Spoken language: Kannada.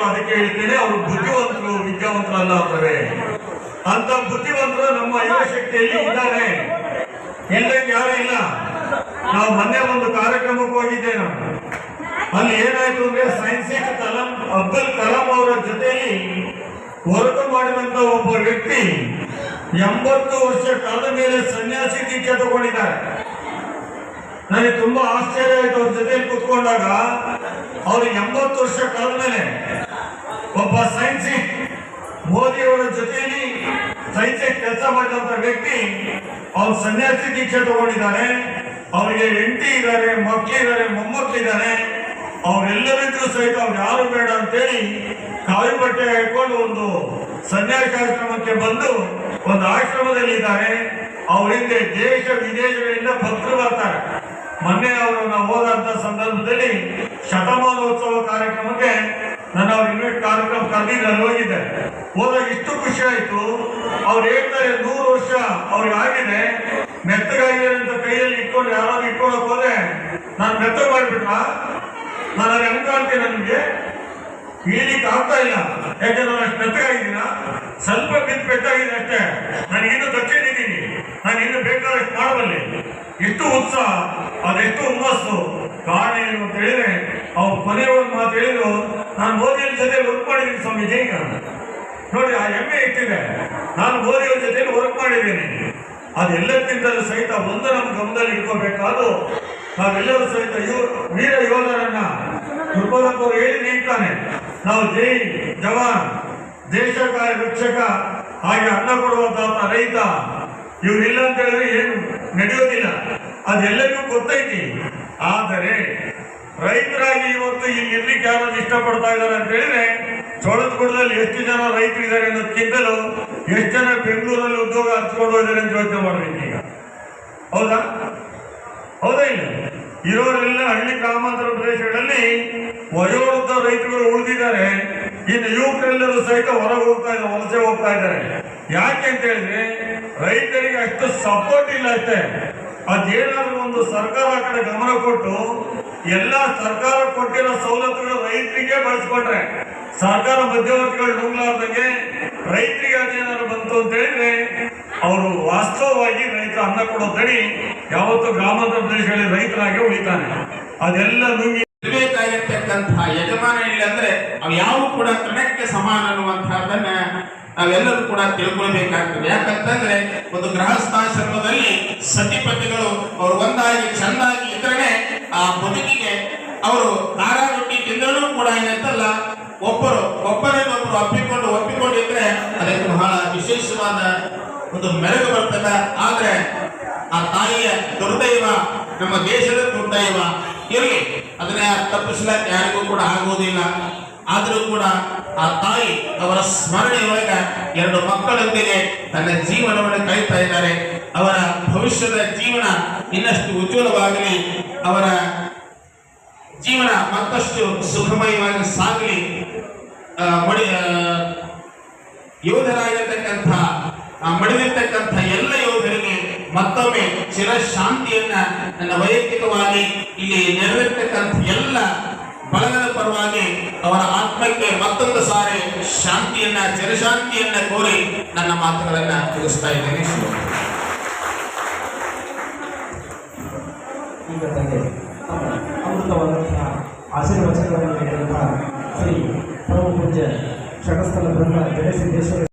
ವಿದ್ಯಾರ್ಥಿಗಳು ಅದಕ್ಕೆ ಹೇಳ್ತೇನೆ ಅವರು ಬುದ್ಧಿವಂತರು, ವಿದ್ಯಾವಂತರಲ್ಲ ಅಂತಾರೆ ಅಂತ ಬುದ್ಧಿವಂತರು ನಮ್ಮ ಯುವಶಕ್ತಿಯಲ್ಲಿ ಇದ್ದಾರೆ. ಎಲ್ಲಕ್ಕೆ ಯಾರು ಇಲ್ಲ. ನಾವು ಮೊನ್ನೆ ಒಂದು ಕಾರ್ಯಕ್ರಮಕ್ಕೆ ಹೋಗಿದ್ದೆ ನಾವು ಅಲ್ಲಿ ಏನಾಯ್ತು ಅಂದ್ರೆ ಸೈನ್ಸಿಸ್ಟ್ ಕಲಾಂ ಅಬ್ದುಲ್ ಕಲಾಂ ಅವರ ಜೊತೆಯಲ್ಲಿ ವರ್ಕ್ ಮಾಡಿದಂತ ಒಬ್ಬ ವ್ಯಕ್ತಿ ಎಂಬತ್ತು ವರ್ಷ ಕಾಲ ಮೇಲೆ ಸನ್ಯಾಸಿ ದೀಕ್ಷೆ ತಗೊಂಡಿದ್ದಾರೆ. ನನಗೆ ತುಂಬಾ ಆಶ್ಚರ್ಯ ಆಯ್ತು ಅವ್ರ ಜೊತೆ ಕೂತ್ಕೊಂಡಾಗ. ಅವ್ರು ಎಂಬತ್ತು ವರ್ಷ ಕಾಲ ಮೇಲೆ ಒಬ್ಬ ಸೈನ್ಸಿ ಮೋದಿ ಅವರ ಜೊತೆಯಲ್ಲಿ ಸೈನ್ಸಿಸ್ಟ್ ಕೆಲಸ ಮಾಡಿದಂತ ವ್ಯಕ್ತಿ ಅವ್ರು ಸನ್ಯಾಸಿ ದೀಕ್ಷೆ ತಗೊಂಡಿದ್ದಾರೆ ಅವರಿಗೆ ಹೆಂಡತಿ ಇದ್ದಾರೆ ಮಕ್ಕಳಿದ್ದಾರೆ ಮೊಮ್ಮಕ್ಕಳಿದ್ದಾರೆ ಅವರೆಲ್ಲರಿಗೂ ಸಹಿತ ಅವ್ರು ಯಾರು ಬೇಡ ಅಂತೇಳಿ ಕಾವಿ ಬಟ್ಟೆ ಹಾಕೊಂಡು ಒಂದು ಸನ್ಯಾಸಾಶ್ರಮಕ್ಕೆ ಬಂದು ಒಂದು ಆಶ್ರಮದಲ್ಲಿ ಇದ್ದಾರೆ ಅವ್ರ ಹಿಂದೆ ದೇಶ ವಿದೇಶಗಳಿಂದ ಭಕ್ತರು ಬರ್ತಾರೆ. ಮೊನ್ನೆ ಅವರು ನಾವು ಹೋದಂತ ಸಂದರ್ಭದಲ್ಲಿ ಶತಮಾನೋತ್ಸವ ಕಾರ್ಯಕ್ರಮಕ್ಕೆ ನಾನು ಅವ್ರ ನಾನು ಹೋಗಿದ್ದೆ ಹೋದಾಗ ಇಷ್ಟು ಖುಷಿ ಆಯ್ತು. ಅವ್ರು ಹೇಳ್ತಾರೆ, ನೂರು ವರ್ಷ ಅವ್ರಿಗೆ ಆಗಿದೆ. ಮೆತ್ತಗಾಗಿದೆ ಅಂತ ಕೈಯಲ್ಲಿ ಇಟ್ಕೊಂಡು ಯಾರಾದ್ರು ಇಟ್ಕೊಳಕ್ ಹೋದ್ರೆ ನಾನು ಮೆತ್ತ ಮಾಡಿಬಿಟ್ಟ ನಾನು ಅದು ಹೆಂಗ್ ಕಾಣ್ತೀನಿ ನನಗೆ? ಈಲಿಕ್ಕೆ ಆಗ್ತಾ ಇಲ್ಲ. ಯಾಕೆ ನಾನು ಅಷ್ಟು ಮೆತ್ತಗಾಗಿದ್ದೀನ? ಸ್ವಲ್ಪ ಬಿದ್ದು ಪೆಟ್ಟಾಗಿದೆ ಅಷ್ಟೇ. ನಾನು ಇನ್ನು ದಕ್ಷಿಣಿದ್ದೀನಿ ನಾನು ಇನ್ನು ಬೇಕಾದಷ್ಟು ಮಾಡಬಲ್ಲೆ ಎಷ್ಟು ಉತ್ಸಾಹ, ಅದೆಷ್ಟು ಹುಮ್ಮಸ್ಸು. ಕಾರಣ ಏನು ಅಂತ ಹೇಳಿದ್ರೆ, ಅವ್ರು ಕೊನೆಯ ಒಂದು ಮಾತು ಹೇಳಿದ್ರು ನಾನು ಮೋದಿಯವ್ರ ಜೊತೆ ವರ್ಕ್ ಮಾಡಿದ್ದೀನಿ ಸ್ವಾಮಿ ಈಗ ನೋಡಿ, ಆ ಹೆಮ್ಮೆ ಇಟ್ಟಿದೆ. ನಾನು ಮೋದಿಯವ್ರ ಜೊತೆ ವರ್ಕ್ ಮಾಡಿದ್ದೀನಿ. ಅದೆಲ್ಲಕ್ಕಿಂತಲೂ ಸಹಿತ ಒಂದು ನಮ್ಮ ಗಮನದಲ್ಲಿ ಇಟ್ಕೋಬೇಕಾದ್ರು ನಾವೆಲ್ಲರೂ ಸಹಿತ ವೀರ ಯೋಧರನ್ನ ದುರ್ಬಲಪ್ಪ ಅವರು ಹೇಳಿ ನಿಂತಾನೆ. ನಾವು ಜೈ ಜವಾನ್ ದೇಶಕ ರಕ್ಷಕ ಹಾಗೆ ಅನ್ನ ಕೊಡುವಂತಹ ರೈತ. ಇವರಿಲ್ಲ ಅಂತ ಹೇಳಿದ್ರೆ ಏನು ನಡೆಯೋದಿಲ್ಲ. ಅದೆಲ್ಲರಿಗೂ ಗೊತ್ತೈತಿ. ಆದರೆ ರೈತರಾಗಿ ಇವತ್ತು ಇಲ್ಲಿ ಇರ್ಲಿಕ್ಕೆ ಯಾರು ಇಷ್ಟಪಡ್ತಾ ಇದ್ದಾರೆ ಅಂತ ಹೇಳಿದ್ರೆ ಚೋಳದಗುಡದಲ್ಲಿ ಎಷ್ಟು ಜನ ರೈತರಿದ್ದಾರೆ ಅನ್ನೋದಕ್ಕಿಂತಲೂ ಎಷ್ಟು ಜನ ಬೆಂಗಳೂರಲ್ಲಿ ಉದ್ಯೋಗ ಹಚ್ಕೊಂಡು ಹೋಗಿದ್ದಾರೆ ಅಂತ ಯೋಚನೆ ಮಾಡಬೇಕು ಈಗ. ಹೌದಾ? ಹೌದಾ ಇಲ್ಲ? ಇರೋರೆಲ್ಲ ಹಳ್ಳಿ ಗ್ರಾಮಾಂತರ ಪ್ರದೇಶಗಳಲ್ಲಿ ವಯೋವೃದ್ಧ ರೈತರು ಉಳಿದಿದ್ದಾರೆ. ಇನ್ನು ಯುವಕರೆಲ್ಲರೂ ಸಹಿತ ಹೊರಗೆ ಹೋಗ್ತಾ ಇದ್ದಾರೆ, ವಲಸೆ ಹೋಗ್ತಾ ಇದ್ದಾರೆ. ಯಾಕೆ ಅಂತ ಹೇಳಿದ್ರೆ, ರೈತರಿಗೆ ಅಷ್ಟು ಸಪೋರ್ಟ್ ಇಲ್ಲ ಅಷ್ಟೇ. ಅದೇನಾದ್ರೂ ಒಂದು ಸರ್ಕಾರ ಆ ಕಡೆ ಗಮನ ಕೊಟ್ಟು ಎಲ್ಲ ಸರ್ಕಾರ ಕೊಟ್ಟಿರೋ ಸವಲತ್ತುಗಳು ರೈತರಿಗೆ ಬಳಸ್ಕೊಟ್ರೆ ಸರ್ಕಾರ ಮಧ್ಯವರ್ತಿಗಳು ನುಂಗ್ಲಾರ್ದಂಗೆ ರೈತರಿಗೆ ಅದೇನಾದ್ರು ಬಂತು ಅಂತ ಹೇಳಿದ್ರೆ ಅವರು ವಾಸ್ತವವಾಗಿ ರೈತ ಅನ್ನ ಕೊಡೋ ತಡಿ ಯಾವತ್ತು ಗ್ರಾಮಾಂತರ ಪ್ರದೇಶಗಳಲ್ಲಿ ರೈತರಾಗಿ ಉಳಿತಾನೆ. ಅದೆಲ್ಲ ನುಂಗಿ ಇರಬೇಕಾಗಿರ್ತಕ್ಕಂತಹ ಯಜಮಾನ ಇಲ್ಲ ಅಂದ್ರೆ ಅವು ಯಾವ ಕೂಡ ತೃಣಕ್ಕೆ ಸಮಾನ ಅನ್ನುವಂತಹದನ್ನ ನಾವೆಲ್ಲರೂ ಕೂಡ ತಿಳ್ಕೊಳ್ಬೇಕಾಗ್ತದೆ. ಯಾಕಂತಂದ್ರೆ ಒಂದು ಗೃಹಸ್ಥಾಶ್ರಮದಲ್ಲಿ ಸತಿಪತಿಗಳು ಅವರು ಒಂದಾಗಿ ಚಂದಾಗಿ ಇದ್ರೆ ಆ ಬದುಕಿಗೆ ಅದಕ್ಕೆ ಬಹಳ ವಿಶೇಷವಾದ ಒಂದು ಮೆರಗು ಬರ್ತದೆ. ಆದ್ರೆ ಆ ತಾಯಿಯ ದುರ್ದೈವ, ನಮ್ಮ ದೇಶದ ದುರ್ದೈವ, ಇರಲಿ. ಅದನ್ನ ತಪ್ಪಿಸ್ಲಕ್ಕೆ ಯಾರಿಗೂ ಕೂಡ ಆಗುವುದಿಲ್ಲ ಆದರೂ ಕೂಡ ಆ ತಾಯಿ ಅವರ ಸ್ಮರಣೆಯೊಳಗ ಎರಡು ಮಕ್ಕಳೊಂದಿಗೆ ತನ್ನ ಜೀವನವನ್ನು ಕಳೀತಾ ಇದ್ದಾರೆ. ಅವರ ಭವಿಷ್ಯದ ಜೀವನ ಇನ್ನಷ್ಟು ಉಜ್ವಲವಾಗಲಿ. ಅವರ ಜೀವನ ಮತ್ತಷ್ಟು ಸುಖಮಯವಾಗಿ ಸಾಗಲಿ. ಮಡಿ ಯೋಧರಾಗಿರ್ತಕ್ಕಂಥ ಮಡಿದಿರ್ತಕ್ಕಂಥ ಎಲ್ಲ ಯೋಧರಿಗೆ ಮತ್ತೊಮ್ಮೆ ಚಿರಶಾಂತಿಯನ್ನ ನನ್ನ ವೈಯಕ್ತಿಕವಾಗಿ ಇಲ್ಲಿ ನೆರವೇರ್ತಕ್ಕಂಥ ಎಲ್ಲ ಬಳಗದ ಪರವಾಗಿ ಅವರ ಆತ್ಮಕ್ಕೆ ಮತ್ತೊಂದು ಸಾರಿ ಶಾಂತಿಯನ್ನ ಚಿರಶಾಂತಿಯನ್ನ ಕೋರಿ ನನ್ನ ಮಾತುಗಳನ್ನ ತಿಳಿಸ್ತಾ ಇದ್ದೇನೆ. ಅಮೃತವಾದಂತಹ ಆಶೀರ್ವಚನಗಳನ್ನು ಶ್ರೀ ಪರಮ ಪೂಜ್ಯ ಷಟಸ್ಥಲ ಬ್ರಹ್ಮ ಜಗಸಿದ್ದೇಶ್ವರ